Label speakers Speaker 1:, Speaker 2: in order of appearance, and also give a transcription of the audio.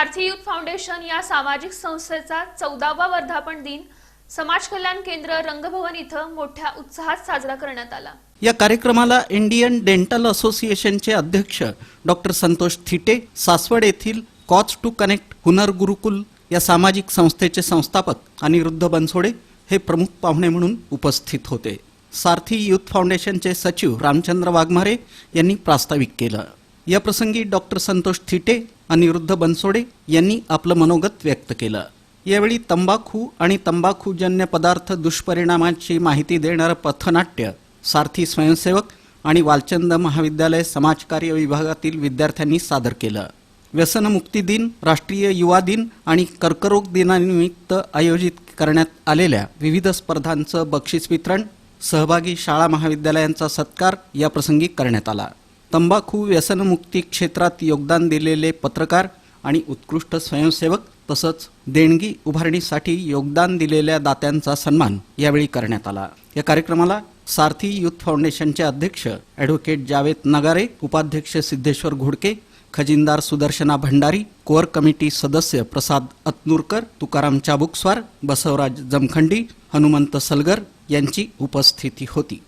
Speaker 1: सारथी youth foundation या सामाजिक संस्थेचा चौदावा वर्धापन दिन समाज कल्याण केंद्र रंगभवन इथं मोठ्या उत्साहात साजरा करण्यात आला.
Speaker 2: या कार्यक्रमाला इंडियन डेंटल असोसिएशनचे अध्यक्ष डॉक्टर संतोष थिटे सासवड येथील कॉच टू कनेक्ट हुनर गुरुकुल या सामाजिक संस्थेचे संस्थापक अनिरुद्ध बनसोडे हे प्रमुख पाहुणे म्हणून उपस्थित होते. सारथी युथ फाउंडेशनचे सचिव रामचंद्र वाघमारे यांनी प्रास्ताविक केलं. या प्रसंगी डॉक्टर संतोष थिटे अनिरुद्ध बनसोडे यांनी आपलं मनोगत व्यक्त केलं. यावेळी तंबाखू आणि तंबाखूजन्य पदार्थ दुष्परिणामाची माहिती देणारं पथनाट्य सारथी स्वयंसेवक आणि वालचंद महाविद्यालय समाजकार्य विभागातील विद्यार्थ्यांनी सादर केलं. व्यसनमुक्ती दिन राष्ट्रीय युवा दिन आणि कर्करोग दिनानिमित्त आयोजित करण्यात आलेल्या विविध स्पर्धांचं बक्षीस वितरण सहभागी शाळा महाविद्यालयांचा सत्कार या प्रसंगी करण्यात आला. तंबाखू व्यसनमुक्ती क्षेत्रात योगदान दिलेले पत्रकार आणि उत्कृष्ट स्वयंसेवक तसंच देणगी उभारणीसाठी योगदान दिलेल्या दात्यांचा सन्मान यावेळी करण्यात आला. या कार्यक्रमाला सारथी युथ फाउंडेशनचे अध्यक्ष ॲडव्होकेट जावेद नगारे उपाध्यक्ष सिद्धेश्वर घोडके खजिनदार सुदर्शना भंडारी कोअर कमिटी सदस्य प्रसाद अतनूरकर तुकाराम चाबुकस्वार बसवराज जमखंडी हनुमंत सलगर यांची उपस्थिती होती.